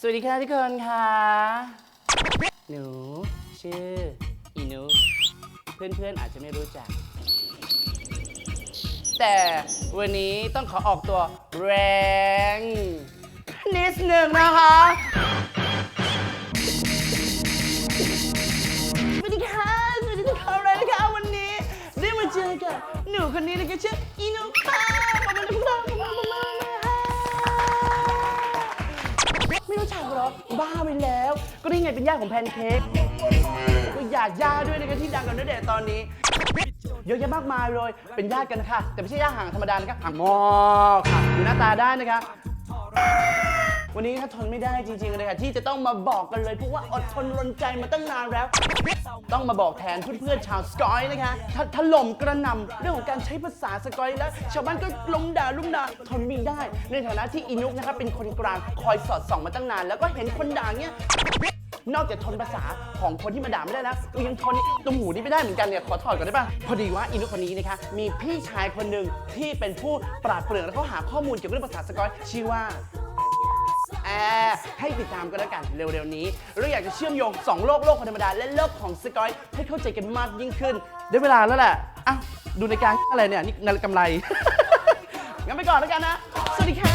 สวัสดีค่ะทุกคนค่ะ หนูชื่ออีนุเพื่อนๆอาจจะไม่รู้จัก แต่วันนี้ต้องขอออกตัวแรง นิดหนึ่งนะคะ สวัสดีค่ะสวัสดีทุกคนเลยนะคะวันนี้ ได้มาเจอกับหนูคนนี้นะคะชื่ออีนุค่ะขอบคุณทุกท่าน รู้จักเหรอ บ้าไปแล้ว ก็นี่ไงเป็นญาติของแพนเค้กก็ญาติย่าด้วยนะคะที่ดังกันเดชตอนนี้ เยอะแยะมากมายเลย เป็นญาติกันค่ะ แต่ไม่ใช่ญาติห่างธรรมดานะคะห่างมอค่ะดูหน้าตาได้นะคะ วันนี้ถ้าทนไม่ได้จริงๆเลยค่ะที่จะต้องมาบอกกันเลยเพราะว่าอดทนรนใจมาตั้งนานแล้ว ต้องมาบอกแทนเพื่อนๆชาวสกอยนะคะถถล่มกระหนำเรื่องของการใช้ภาษาสกอยแล้วชาวบ้านก็ลงด่าลุ่มด่าทนไม่ได้ ในฐานะที่อินุกนะคะเป็นคนกลางคอยสอดส่องมาตั้งนาน แล้วก็เห็นคนด่าเนี่ยนอกจากทนภาษาของคนที่มาด่าไม่ได้แล้วยังทนตุ้มหูนี่ไม่ได้เหมือนกันเนี่ยขอถอดก่อนได้ป่ะพอดีว่าอินุกคนนี้นะคะมีพี่ชายคนหนึ่งที่เป็นผู้ปราดเปรื่องและเขาหาข้อมูลเกี่ยวกับเรื่องภาษาสกอยชื่อว่า อร์ให้ติดตามกันแล้วกันเร็วๆนี้ เราอยากจะเชื่อมโยง 2 โลก โลกธรรมดา และโลกของสกอยให้เข้าใจกันมากยิ่งขึ้น ได้เวลาแล้วแหละอ้าดูในการอะไรเนี่ย นี่นาฬิกากำไร งั้นไปก่อนแล้วกันนะ สวัสดีค่ะ